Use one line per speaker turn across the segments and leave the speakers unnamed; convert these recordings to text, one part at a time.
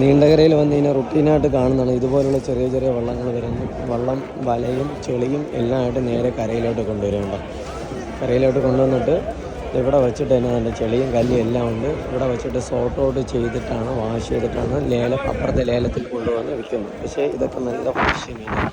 നീണ്ടകരയിൽ വന്ന് കഴിഞ്ഞാൽ റുട്ടീനായിട്ട് കാണുന്നതാണ്. ഇതുപോലുള്ള ചെറിയ ചെറിയ വള്ളങ്ങൾ വരുന്നു വള്ളം വലയും ചെളിയും എല്ലാം ആയിട്ട് നേരെ കരയിലോട്ട് കൊണ്ടുവരുന്നുണ്ട് കരയിലോട്ട് കൊണ്ടുവന്നിട്ട് ഇവിടെ വെച്ചിട്ട് തന്നെ നല്ല ചെളിയും കല്ലും എല്ലാം ഉണ്ട്. ഇവിടെ വെച്ചിട്ട് സോർട്ട് ഔട്ട് ചെയ്തിട്ടാണ് വാഷ് ചെയ്തിട്ടാണ് ലേലം അപ്പുറത്തെ ലേലത്തിൽ കൊണ്ടുവന്ന് വിൽക്കുന്നത് പക്ഷേ ഇതൊക്കെ നല്ല ഫ്രഷ് മീനാണ്.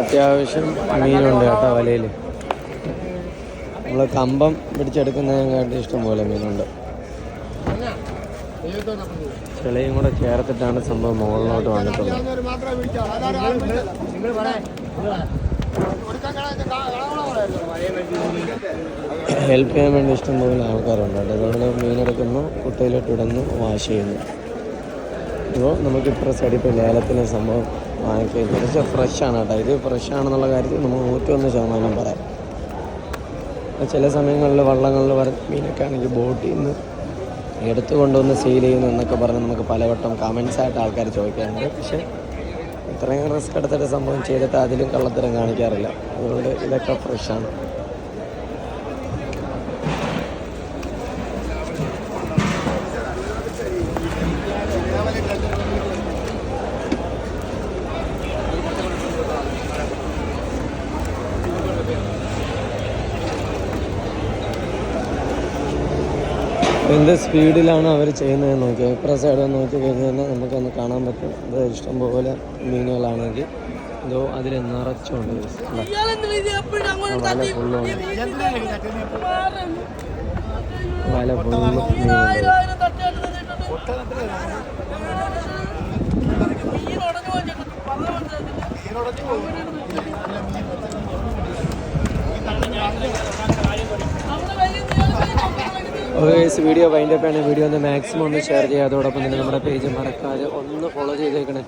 അത്യാവശ്യം മീനുണ്ട് കേട്ടോ വലയിൽ നമ്മൾ കമ്പം പിടിച്ചെടുക്കുന്നതിനെക്കാട്ടി ഇഷ്ടം പോലെ മീനുണ്ട്. ചെളിയും കൂടെ ചേർത്തിട്ടാണ് സംഭവം മുകളിലോട്ട് വന്നിട്ടുള്ളത്. ഹെൽപ്പ് ചെയ്യാൻ വേണ്ടി ഇഷ്ടം പോലെ ആൾക്കാരുണ്ട് അതുകൊണ്ട് മീനെടുക്കുന്നു കുട്ടയിലോട്ട് ഇടുന്നു വാഷ് ചെയ്യുന്നു. ഇപ്പോൾ നമുക്കിപ്പോൾ സൈഡിൽ ഇപ്പോൾ ലേലത്തിന് സംഭവം വാങ്ങിക്കുന്നത് ഫ്രഷ് ആണ് കേട്ടോ. ഇത് ഫ്രഷ് ആണെന്നുള്ള കാര്യത്തിൽ നമുക്ക് നൂറ്റൊന്ന് ശതമാനം പറയാം. ചില സമയങ്ങളിൽ വള്ളങ്ങളിൽ വരുന്ന മീനൊക്കെ ആണെങ്കിൽ ബോട്ടിൽ നിന്ന് എടുത്തു കൊണ്ടുവന്ന് സെയിൽ ചെയ്യുന്നു എന്നൊക്കെ പറഞ്ഞ് നമുക്ക് പലവട്ടം കമൻസ് ആയിട്ട് ആൾക്കാർ ചോദിക്കാറുണ്ട്. പക്ഷേ ഇത്രയും റിസ്ക് എടുത്തിട്ട് സംഭവം ചെയ്തിട്ട് അതിലും കള്ളത്തരം കാണിക്കാറില്ല. അതുകൊണ്ട് ഇതൊക്കെ ഫ്രഷാണ് എന്ത് സ്പീഡിലാണ് അവർ ചെയ്യുന്നത് നോക്കി. ഇപ്പുറ സൈഡ് നോക്കി കഴിഞ്ഞാൽ തന്നെ നമുക്കൊന്ന് കാണാൻ പറ്റും. ഇത് ഇഷ്ടംപോലെ മീനുകളാണെങ്കിൽ. ഇതോ അതിൽ നിറച്ചുണ്ട് വല ഫുള്ളുണ്ട് വല ഫുള്ളും മീനുണ്ട് ഓക്കെ വീഡിയോ വൈൻഡപ്പ് ആണ്. വീഡിയോ ഒന്ന് മാക്സിമം ഒന്ന് ഷെയർ ചെയ്യുക. അതോടൊപ്പം തന്നെ നമ്മുടെ പേജ് മറക്കാതെ ഒന്ന് ഫോളോ ചെയ്തേക്കണേ.